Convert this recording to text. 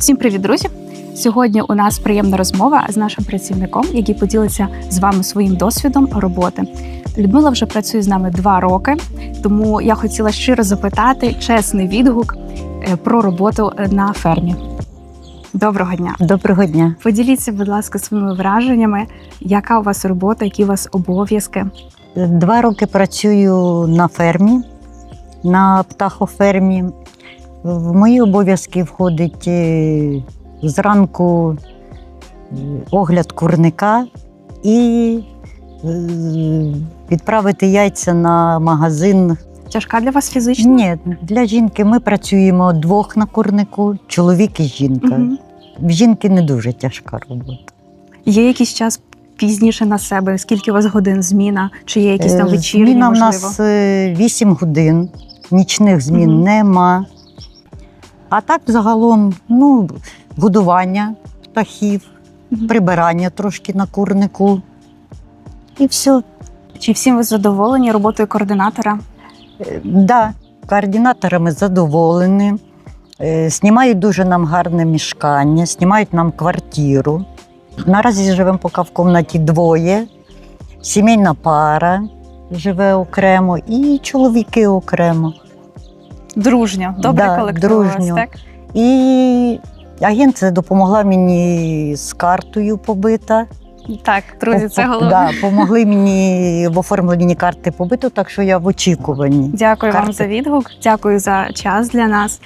Всім привіт, друзі! Сьогодні у нас приємна розмова з нашим працівником, який поділиться з вами своїм досвідом роботи. Людмила вже працює з нами два роки, тому я хотіла щиро запитати чесний відгук е, про роботу е, на фермі. Доброго дня! Доброго дня. Поділіться, будь ласка, своїми враженнями, яка у вас робота, які у вас обов'язки. Два роки працюю на фермі, на птахофермі. В мої обов'язки входить е, зранку е, огляд курника і е, відправити яйця на магазин. Тяжка для вас фізично? Ні, для жінки ми працюємо двох на курнику, чоловік і жінка. Мгм. В жінки не дуже тяжка робота. Є якийсь час пізніше на себе? Скільки у вас годин зміна? Чи є якісь там вечірні, Зміна в нас е, 8 годин, нічних змін Мгм. нема. А так загалом ну, годування птахів, прибирання трошки на курнику. І все. Чи всім ви задоволені роботою координатора? Е, Да, координаторами задоволені. Е, Знімають дуже нам гарне мішкання, знімають нам квартиру. Наразі живемо поки в кімнаті двоє. Сімейна пара живе окремо і чоловіки окремо. Дружньо, добре Да, колектив дружньо. так? І агенція допомогла мені з картою побита. Так, друзі, це головне. Да, помогли мені в оформленні карти побиту, так що я в очікуванні. Дякую вам за відгук. Дякую за час для нас.